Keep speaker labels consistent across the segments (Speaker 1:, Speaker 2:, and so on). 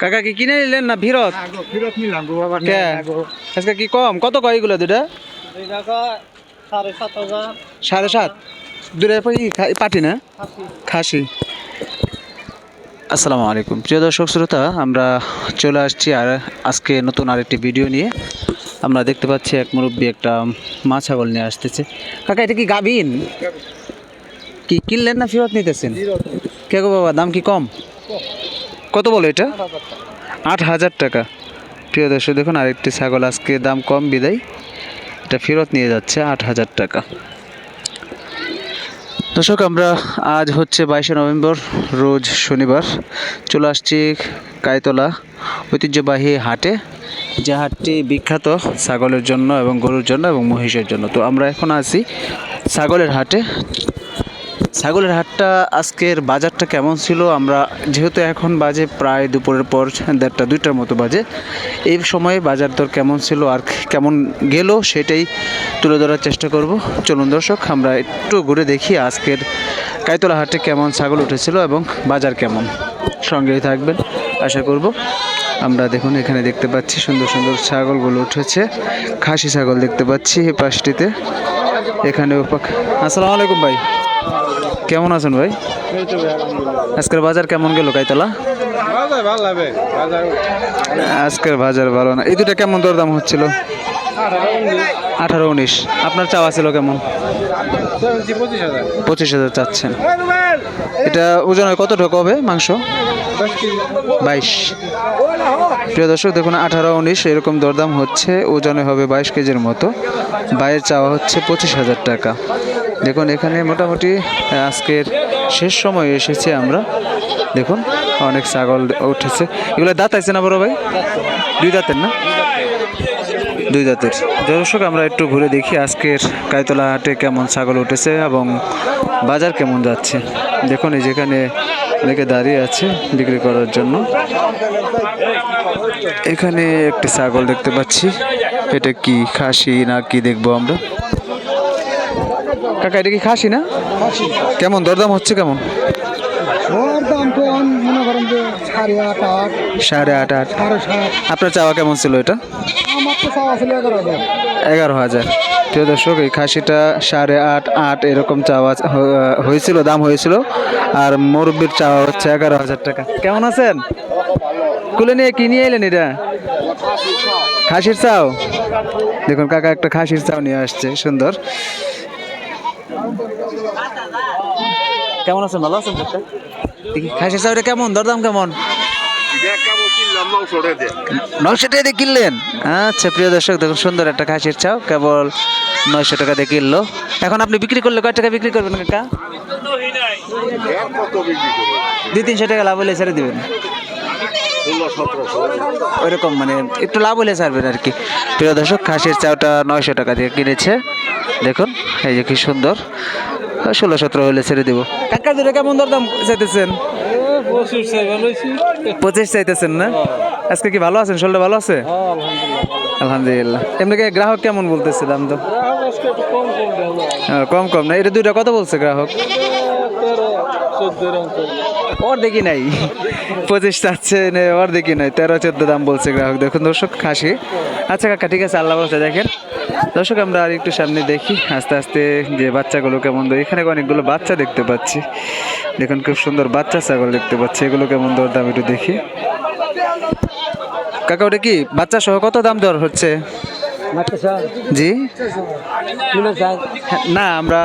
Speaker 1: কাকা কি কিনে নিলেন না ফিরত?
Speaker 2: ফেরত নিলাম গো বাবা
Speaker 1: কে? আজকে কি কম? কত কয় এগুলো দুটা
Speaker 2: সাড়ে সাত
Speaker 1: দুটা পাটি না? খাসি। আসসালামু আলাইকুম। প্রিয় দর্শক শ্রোতা আমরা চলে আসছি আর আজকে নতুন আরেকটি ভিডিও নিয়ে। আমরা দেখতে পাচ্ছি এক মুরব্বী একটা মা ছাগল নিয়ে আসতেছে। কাকা এটা কি গাবিন কি কিনলেন না ফেরত নিতেছেন? কে গো বাবা দাম কি কম। কত বলো এটা? আট হাজার টাকা। প্রিয় দর্শক, দেখুন আরেকটি ছাগল আজকে দাম কম, বিদায়। এটা ফেরত নিয়ে যাচ্ছে আট হাজার টাকা। দর্শক, আমরা আজ হচ্ছে বাইশে নভেম্বর, রোজ শনিবার। চলে আসছি কায়তলা ঐতিহ্যবাহী হাটে, যে হাটটি বিখ্যাত ছাগলের জন্য এবং গরুর জন্য এবং মহিষের জন্য। তো আমরা এখন আছি ছাগলের হাটে। ছাগলের হাটটা আজকের বাজারটা কেমন ছিল? আমরা যেহেতু এখন বাজে প্রায় দুপুরের পর দেড়টা, দুইটার মতো বাজে। এই সময়ে বাজার দর কেমন ছিল আর কেমন গেল সেটাই তুলে ধরার চেষ্টা করব। চলুন দর্শক, আমরা একটু ঘুরে দেখি আজকের কাইতলা হাটে কেমন ছাগল উঠেছিল এবং বাজার কেমন। সঙ্গেই থাকবেন, আশা করব। আমরা দেখুন, এখানে দেখতে পাচ্ছি সুন্দর সুন্দর ছাগলগুলো উঠেছে। খাসি ছাগল দেখতে পাচ্ছি এই পাশটিতে এখানে আসসালামু আলাইকুম ভাই। কেমন আছেন ভাই? আজকের বাজার কেমন গেল কাইতলা? আজকের বাজার ভালো না। এই দুটা কেমন দরদাম হচ্ছিল? আঠারো উনিশ। আপনার চাওয়া ছিল কেমন?
Speaker 2: পঁচিশ হাজার
Speaker 1: চাচ্ছেন। এটা ওজন হয় কতটুকু হবে মাংস? বাইশ। প্রিয় দর্শক দেখুন আঠারো উনিশ এরকম দরদাম হচ্ছে। ওজনে হবে বাইশ কেজির মতো। বাইরের চাওয়া হচ্ছে পঁচিশ হাজার টাকা। দেখুন, এখানে মোটামুটি আজকের শেষ সময় এসেছে আমরা। দেখুন, অনেক ছাগল উঠেছে। এগুলো দাঁত আছে না বড় ভাই? দুই দাঁতের না? দুই দাঁতের। দর্শক আমরা একটু ঘুরে দেখি আজকের কায়তলা হাটে কেমন ছাগল উঠেছে এবং বাজার কেমন যাচ্ছে। দেখুন, এই যেখানে অনেকে দাঁড়িয়ে আছে বিক্রি করার জন্য। এখানে একটি ছাগল দেখতে পাচ্ছি। এটা কি, খাসি না কি দেখব আমরা? কাকা এটা কি খাসি না? কেমন দরদাম হচ্ছে কেমন?
Speaker 2: মনে সাড়ে আট আট।
Speaker 1: সাড়ে আট আট। আপনার চাওয়া কেমন ছিল এটা?
Speaker 2: এগারো হাজার।
Speaker 1: প্রিয় দর্শক এই খাসিটা সাড়ে আট আট এরকম চাওয়া হয়েছিল দাম হয়েছিল। আর মুরব্বির চাওয়া হচ্ছে এগারো হাজার টাকা। কেমন আছেন? কুলে নিয়ে কি নিয়ে এলেন এটা? খাসির চাও? দেখুন কাকা একটা খাসির চাও নিয়ে আসছে সুন্দর। কেমন আছেন? ভালো আছেন কাকা? দেখি, কেমন? দরদাম কেমন? নয়শো টাকা দিয়ে কিনলেন? আচ্ছা প্রিয় দর্শক দেখুন সুন্দর একটা খাসির চাও কেবল নয়শো টাকা দিয়ে কিনলো। এখন আপনি বিক্রি করলে কয় টাকা বিক্রি করবেন কাকা? দুই তিনশো টাকা লাভ হলে ছেড়ে দিবেন। ওইরকম মানে একটু লাভ হলে ছাড়বেন আর কি। প্রিয় দর্শক খাসির চাওটা নয়শো টাকা দিয়ে কিনেছে। দেখুন এই যে কি সুন্দর। ষোলো সতেরো হলে ছেড়ে দেবো। কাকা দুটো কেমন চাইতেছেন? পঁচিশ চাইতেছেন না? আজকে কি ভালো আছেন? শরীরটা ভালো আছে?
Speaker 2: আলহামদুলিল্লাহ।
Speaker 1: এমনি গ্রাহক কেমন বলতেছে দাম তো? হ্যাঁ, কম কম না। এটা দুইটা কত বলছে গ্রাহক। ওর দেখি নাই। পঁচিশ চাচ্ছে ওর দেখি নাই। তেরো চোদ্দ দাম বলছে গ্রাহক। দেখুন দর্শক খাসি। আচ্ছা কাকা ঠিক আছে আল্লাহ বলছে দেখেন। দর্শক, আমরা আর একটু সামনে দেখি, আস্তে আস্তে যে বাচ্চাগুলো কেমন দর এখানে অনেকগুলো বাচ্চা দেখতে পাচ্ছি। দেখুন, খুব সুন্দর বাচ্চা ছাগল দেখতে পাচ্ছি, এগুলো কেমন দর দাম একটু দেখি। কাকা, ওটা কি বাচ্চা সহ কত দাম দর হচ্ছে? জি? না আমরা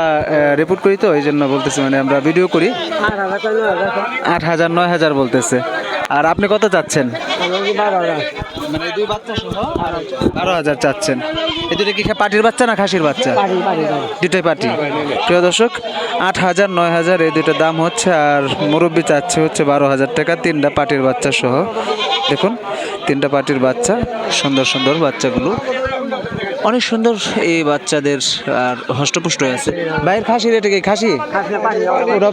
Speaker 1: রিপোর্ট করি তো এই জন্য বলতেছি মানে আমরা ভিডিও করি। আট হাজার নয় হাজার বলতেছে। আর আপনি কত চাচ্ছেন? মানে দুই বাচ্চা সহ? বারো হাজার। চাচ্ছেন। এই দুটো কি পাটির বাচ্চা না খাসির বাচ্চা? দুটাই পাটি প্রিয় দর্শক আট হাজার নয় হাজার এই দুটো দাম হচ্ছে আর মুরব্বি চাচ্ছে হচ্ছে বারো হাজার টাকা তিনটা পাটির বাচ্চা সহ। দেখুন তিনটা পাটির বাচ্চা সুন্দর সুন্দর বাচ্চাগুলো। অনেক সুন্দর এই বাচ্চাদের, আর হষ্টপুষ্ট আছে। বাইরের খাসির এটা কি খাসি? ওটা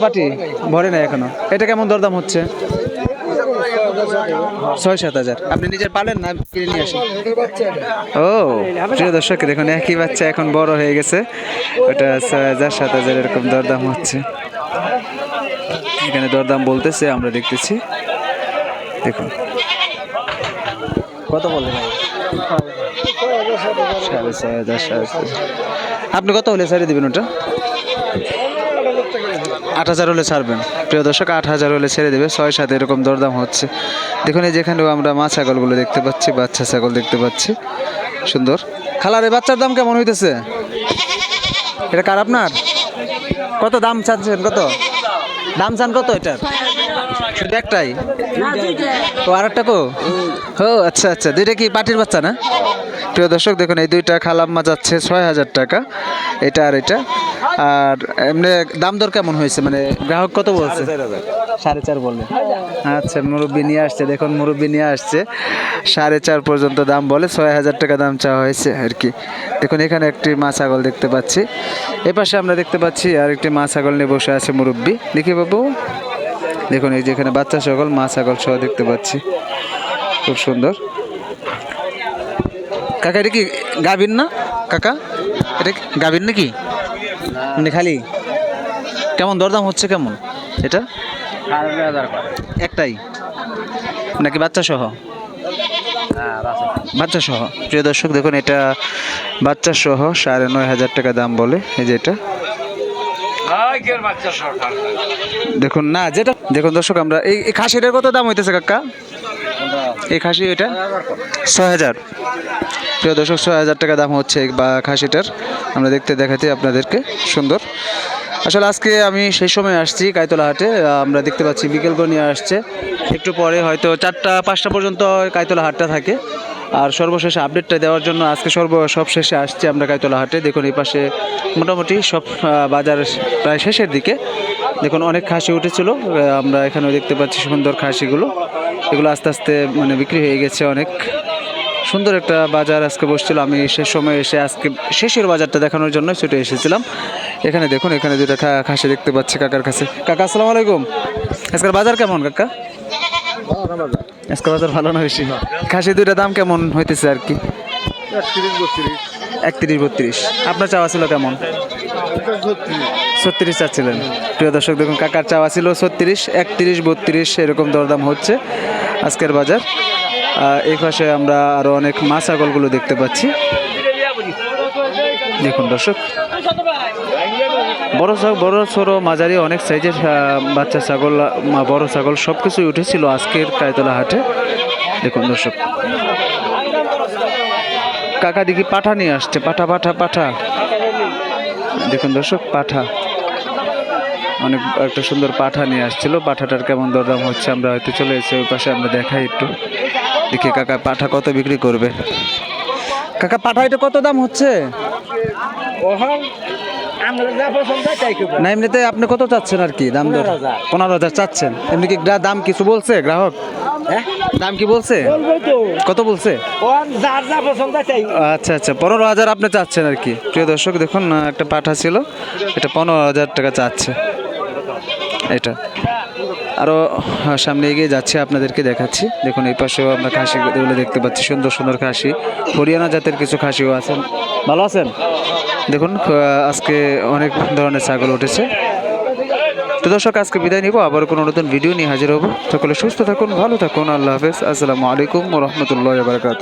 Speaker 1: ভরে না এখনও। এটা কেমন দরদাম হচ্ছে? ছয় সাত হাজার। আপনি নিজের পালেন না কিনে নিয়ে আসেন? ও, প্রিয় দর্শক, দেখুন, একই বাচ্চা এখন বড় হয়ে গেছে। ওটা ছয় হাজার, সাত হাজার এরকম দরদাম হচ্ছে। এখানে দরদাম বলতেছে, আমরা দেখতেছি। দেখুন। কত বললেন আপনি কত হলে ছাড়িয়ে দেবেন ওটা? আট হাজার হলে ছাড়বেন। প্রিয় দর্শক, আট হাজার হলে ছেড়ে দেবে। ছয় সাত এরকম দরদাম হচ্ছে। দেখুন, এই যেখানেও আমরা মা ছাগলগুলো দেখতে পাচ্ছি, বাচ্চা ছাগল দেখতে পাচ্ছি। সুন্দর। খালার, এই বাচ্চার দাম কেমন হইতেছে? এটা কার আপনার? কত দাম চাচ্ছেন? কত? দাম চান কত এটার? শুধু একটাই? ও আর একটা কো? ও আচ্ছা আচ্ছা। দুইটা কি পাটির বাচ্চা না? প্রিয় দর্শক দেখুন এই দুইটা খালাম্মা যাচ্ছে ছয় হাজার টাকা। এটা আর এটা। আর এমনি দাম দর কেমন হয়েছে? মানে গ্রাহক কত বলছে? সাড়ে চার বললে আচ্ছা মুরব্বী নিয়ে আসছে। দেখুন মুরব্বী নিয়ে আসছে। সাড়ে চার পর্যন্ত দাম বলে ছয় হাজার টাকা দাম চাওয়া হয়েছে আর কি। দেখুন এখানে একটি মা ছাগল দেখতে পাচ্ছি। এপাশে আমরা দেখতে পাচ্ছি আর একটি মা ছাগল নিয়ে বসে আছে মুরব্বী। দেখি বাবু। দেখুন, এই যে এখানে বাচ্চা ছাগল মা ছাগল সহ দেখতে পাচ্ছি। খুব সুন্দর। কাকা, এটা কি গাভিন না? কাকা, এটা কি গাভিন নাকি? মানে খালি? কেমন, দরদাম হচ্ছে কেমন? এটা? একটাই? নাকি বাচ্চা সহ? বাচ্চা সহ। প্রিয় দর্শক, দেখুন, এটা বাচ্চা সহ সাড়ে নয় হাজার টাকা দাম বলে, এই যে এটা। দেখুন, না, যেটা দেখুন, দর্শক, আমরা এই খাসিটার কত দাম হইতেছে, কাকা? এই খাসি, এটা? ছয় হাজার। প্রিয় দর্শক, ছয় হাজার টাকা দাম হচ্ছে বা খাসিটার। আমরা দেখতে দেখাতে আপনাদেরকে, সুন্দর। আসলে আজকে আমি সেই সময় আসছি কাইতলা হাটে, আমরা দেখতে পাচ্ছি বিকেল নিয়ে আসছে। একটু পরে হয়তো চারটা, পাঁচটা পর্যন্ত কাইতলা হাটটা থাকে। আর সর্বশেষ আপডেটটা দেওয়ার জন্য আজকে সর্ব সব শেষে আসছি আমরা কাইতলা হাটে। দেখুন, এই পাশে মোটামুটি সব বাজার প্রায় শেষের দিকে। দেখুন, অনেক খাসি উঠেছিল। আমরা এখানেও দেখতে পাচ্ছি সুন্দর খাসিগুলো। এগুলো আস্তে আস্তে মানে বিক্রি হয়ে গেছে অনেক। সুন্দর একটা বাজার আজকে বসছিল। আমি শেষ সময় এসে আজকে শেষের বাজারটা দেখানোর জন্য ছুটে এসেছিলাম। এখানে দেখুন, এখানে দুটো খাসি দেখতে পাচ্ছি কাকার কাছে। কাকা, আসসালামু আলাইকুম। আজকের বাজার কেমন, কাকা? আজকে বাজার ভালো না বেশি? খাসি দুইটা দাম কেমন হইতেছে আর কি? একত্রিশ বত্রিশ। আপনার চাওয়া ছিল কেমন? ছত্রিশ চাচ্ছিলেন। প্রিয় দর্শক, দেখুন কাকার চাওয়া ছিল ছত্রিশ, একত্রিশ বত্রিশ, এরকম দরদাম হচ্ছে আজকের বাজার। এই পাশে আমরা আরও অনেক মাছ, ছাগলগুলো দেখতে পাচ্ছি। দেখুন দর্শক। বড় বড়, ছোট, মাঝারি, অনেক সাইজের বাচ্চা, ছাগল বড় ছাগল সব কিছুই উঠেছিল আজকের কায়তলা হাটে। দেখুন দর্শক। কাকা দেখি পাঠা নিয়ে আসছে। পাঠা পাঠা পাঠা। দেখুন দর্শক, পাঠা। অনেক একটা সুন্দর পাঠা নিয়ে আসছিল। পাঠাটার কেমন দরদাম হচ্ছে আমরা হয়তো চলে এসেছি ওই পাশে আমরা দেখাই একটু। দেখি কাকা পাঠা কত বিক্রি করবে। কাকা পাঠা এটা কত দাম হচ্ছে? না এমনিতে আপনি কত চাচ্ছেন আর কি দাম দর? পনেরো হাজার। চাচ্ছেন। এমনি কি দাম কিছু বলছে গ্রাহক? দাম কি বলছে? কত বলছে? আচ্ছা আচ্ছা পনেরো হাজার আপনি চাচ্ছেন আর কি। প্রিয় দর্শক দেখুন একটা পাঠা ছিল। এটা পনেরো হাজার টাকা চাচ্ছে। এটা। আরও সামনে এগিয়ে যাচ্ছে আপনাদেরকে দেখাচ্ছি। দেখুন এই পাশেও আমরা খাসিগুলো দেখতে পাচ্ছি সুন্দর সুন্দর খাসি। হরিয়ানা জাতের কিছু খাসিও আছেন। ভালো আছেন? দেখুন আজকে অনেক ধরনের ছাগল উঠেছে। তো দর্শক আজকে বিদায় নিব। আবার কোনো নতুন ভিডিও নিয়ে হাজির হব। সকলে সুস্থ থাকুন ভালো থাকুন। আল্লাহ হাফেজ। আসসালামু আলাইকুম রহমতুল্লাহ বারকাত